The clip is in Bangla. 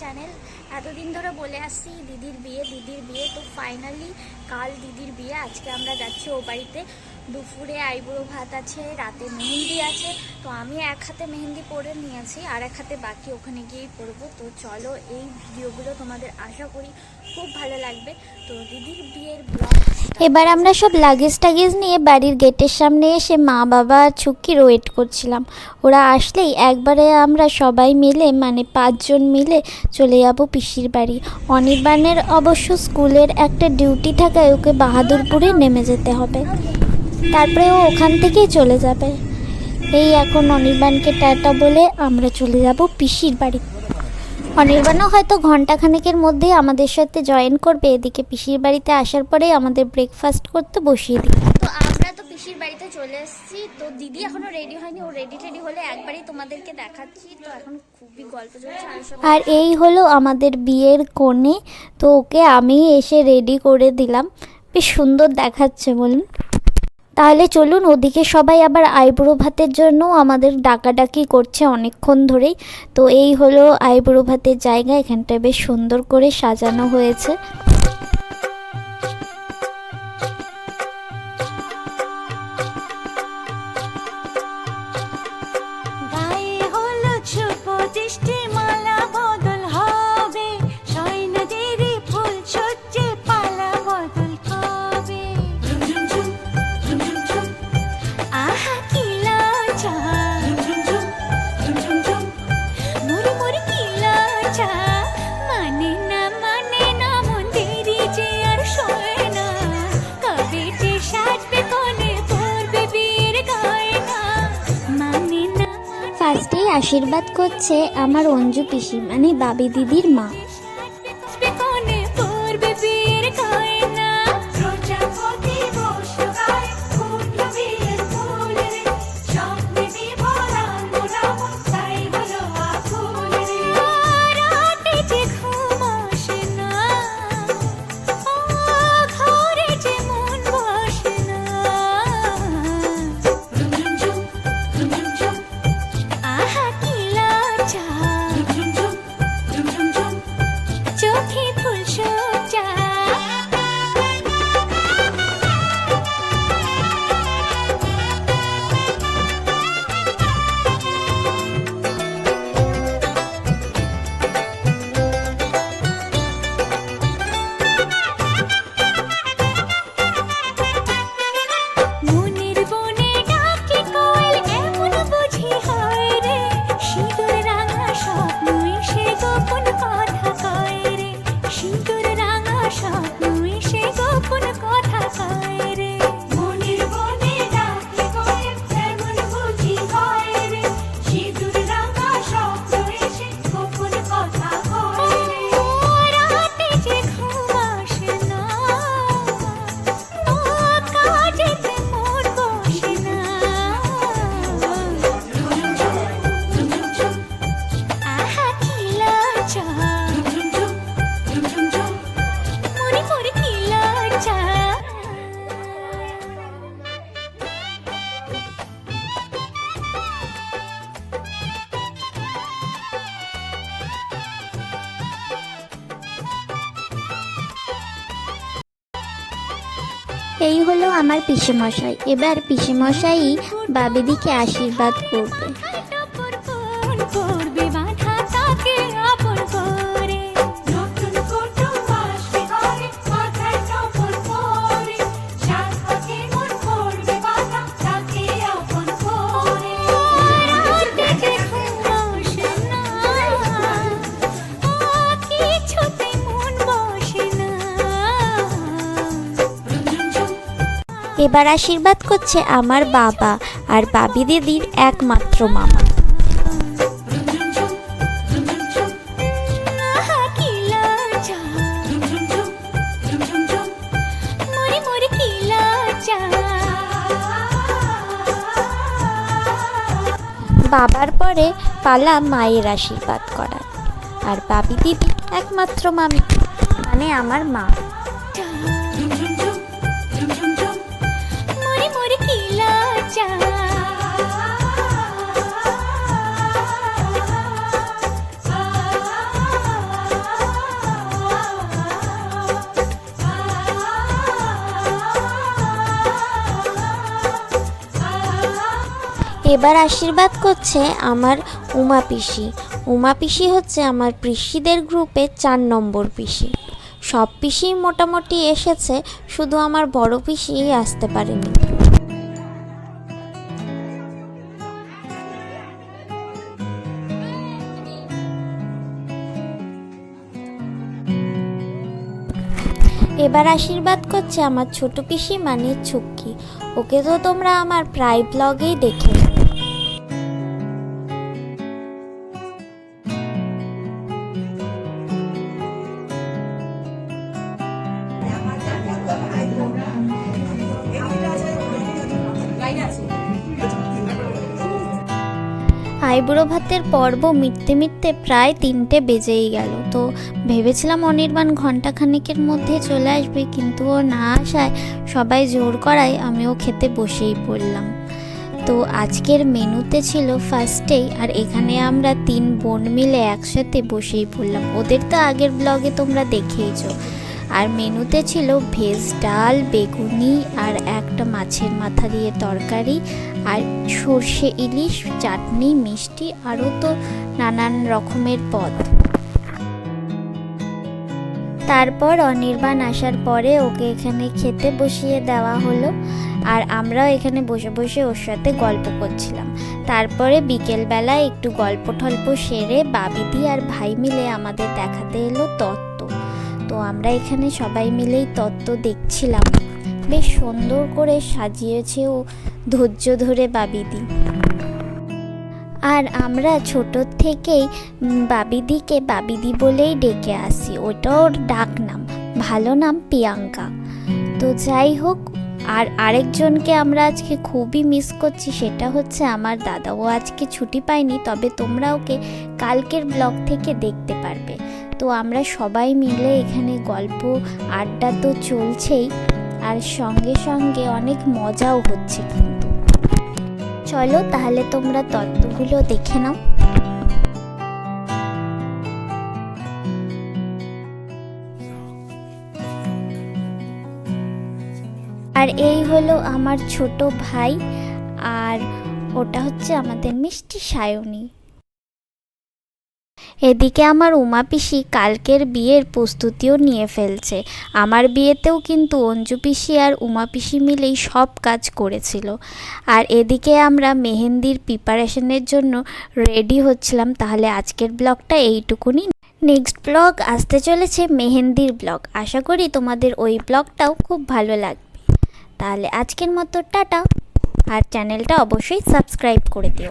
চ্যানেল এতদিন ধরে বলে আসছি, দিদির বিয়ে দিদির বিয়ে। তো ফাইনালি কাল দিদির বিয়ে, আজকে আমরা যাচ্ছি ও বাড়িতে। দুপুরে আইবুড়ো ভাত আছে রাতে মেহেন্দি আছে তো আমি এক হাতে মেহেন্দি পরে নিয়েছি আর এক হাতে বাকি ওখানে গিয়েই পরবো। তো চলো এই ভিডিওগুলো তোমাদের আশা করি খুব ভালো লাগবে। তো দিদির বিয়ের ব্লগ এবার আমরা সব লাগেজ টাগেজ নিয়ে বাড়ির গেটের সামনে এসে মা বাবা আর ছুকির ওয়েট করছিলাম। ওরা আসলেই একবারে আমরা সবাই মিলে মানে পাঁচজন মিলে চলে যাব পিসির বাড়ি। অনির্বাণের অবশ্য স্কুলের একটা ডিউটি থাকায় ওকে বাহাদুরপুরে নেমে যেতে হবে। তারপরে ও ওখান থেকেই চলে যাবে। এই এখন অনির্বাণকে টাটা বলে আমরা চলে যাব পিসির বাড়ি। অনির্বাণও হয়তো ঘন্টাখানেকের মধ্যেই আমাদের সাথে জয়েন করবে। এদিকে পিসির বাড়িতে আসার পরেই আমাদের ব্রেকফাস্ট করতে বসিয়ে দিই তো আমরা তো পিসির বাড়িতে চলে এসেছি। তো দিদি এখনও রেডি হয়নি। ও রেডি টেডি হলে একবারই তোমাদেরকে দেখাচ্ছি। তো এখন খুবই গল্প চলছে আর আর এই হলো আমাদের বিয়ের কোণে। তো ওকে আমি এসে রেডি করে দিলাম। বেশ সুন্দর দেখাচ্ছে বলুন। তাহলে চলুন ওদিকে সবাই আবার আইবুড়ো ভাতের জন্য আমাদের ডাকাডাকি করছে অনেকক্ষণ ধরেই। তো এই হলো আইবুড়ো ভাতের জায়গা এখানটা বেশ সুন্দর করে সাজানো হয়েছে। আশীর্বাদ করছে আমার অঞ্জু পিসি মানে বাবি দিদির মা। Moon এই হলো আমার পিসেমশাই। এবার পিসেমশাই বাবিদিকে আশীর্বাদ করবে। এবার আশীর্বাদ করছে আমার বাবা আর বাবি দিদির একমাত্র মামা। বাবার পরে পালা মায়ের আশীর্বাদ করার। আর বাবি দিদি একমাত্র মামি মানে আমার মা। এবার আশীর্বাদ করছে আমার উমা পিসি। উমা পিসি হচ্ছে আমার পিসিদের গ্রুপে চার নম্বর পিসি। সব পিসি মোটামুটি এসেছে, শুধু আমার বড় পিসি আসতে পারেনি। এবার আশীর্বাদ করছে আমার ছোট পিসি মানে ছুক্কি। ওকে তো তোমরা আমার প্রায় ব্লগেই দেখে আইবুড়ো ভাতের পর্ব মিটতে মিটতে প্রায় তিনটে বেজেই গেল। তো ভেবেছিলাম অনির্বাণ ঘন্টাখানেকের মধ্যে চলে আসবে, কিন্তু ও না আসায় সবাই জোর করায় আমিও খেতে বসেই পড়লাম। তো আজকের মেনুতে ছিল ফার্স্টেই আর এখানে আমরা তিন বোন মিলে একসাথে বসেই পড়লাম। ওদের তো আগের ব্লগে তোমরা দেখেইছো। আর মেনুতে ছিল ভেজ ডাল, বেগুনি আর একটা মাছের মাথা দিয়ে তরকারি আর সর্ষে ইলিশ, চাটনি, মিষ্টি আরও তো নানান রকমের পদ। তারপর অনির্বাণ আসার পরে ওকে এখানে খেতে বসিয়ে দেওয়া হলো আর আমরাও এখানে বসে বসে ওর সাথে গল্প করছিলাম। তারপরে বিকেলবেলা একটু গল্প টল্প সেরে বাবিদি আর ভাই মিলে আমাদের দেখাতে এলো তত্ত্ব। তো আমরা এখানে সবাই মিলেই তত্ত্ব দেখছিলাম। বেশ সুন্দর করে সাজিয়েছে ও ধৈর্য ধরে বাবিদি। আর আমরা ছোট থেকেই বাবিদিকে বাবিদি বলেই ডেকে আসি। ওটা ওর ডাক নাম, ভালো নাম প্রিয়াঙ্কা। তো যাই হোক, আর আরেকজনকে আমরা আজকে খুবই মিস করছি, সেটা হচ্ছে আমার দাদা। ও আজকে ছুটি পায়নি, তবে তোমরা ওকে কালকের ব্লগ থেকে দেখতে পারবে। তো আমরা সবাই মিলে এখানে গল্প, আড্ডা তো চলছেই, আর সঙ্গে সঙ্গে অনেক মজাও হচ্ছে কিন্তু। চলো তাহলে তোমরা তত্ত্বগুলো দেখে নাও। আর এই হলো আমার ছোট ভাই, আর ওটা হচ্ছে আমাদের মিষ্টি সায়নী। এদিকে আমার উমা পিসি কালকের বিয়ের প্রস্তুতিও নিয়ে ফেলছে। আমার বিয়েতেও কিন্তু অঞ্জু পিসি আর উমা পিসি মিলেই সব কাজ করেছিল। আর এদিকে আমরা মেহেন্দির প্রিপারেশনের জন্য রেডি হচ্ছিলাম, তাহলে আজকের ব্লগটা এইটুকুনি। নেক্সট ব্লগ আসতে চলেছে মেহেন্দির ব্লগ। আশা করি তোমাদের ওই ব্লগটাও খুব ভালো লাগবে। তাহলে আজকের মতো টাটা। আর চ্যানেলটা অবশ্যই সাবস্ক্রাইব করে দিও।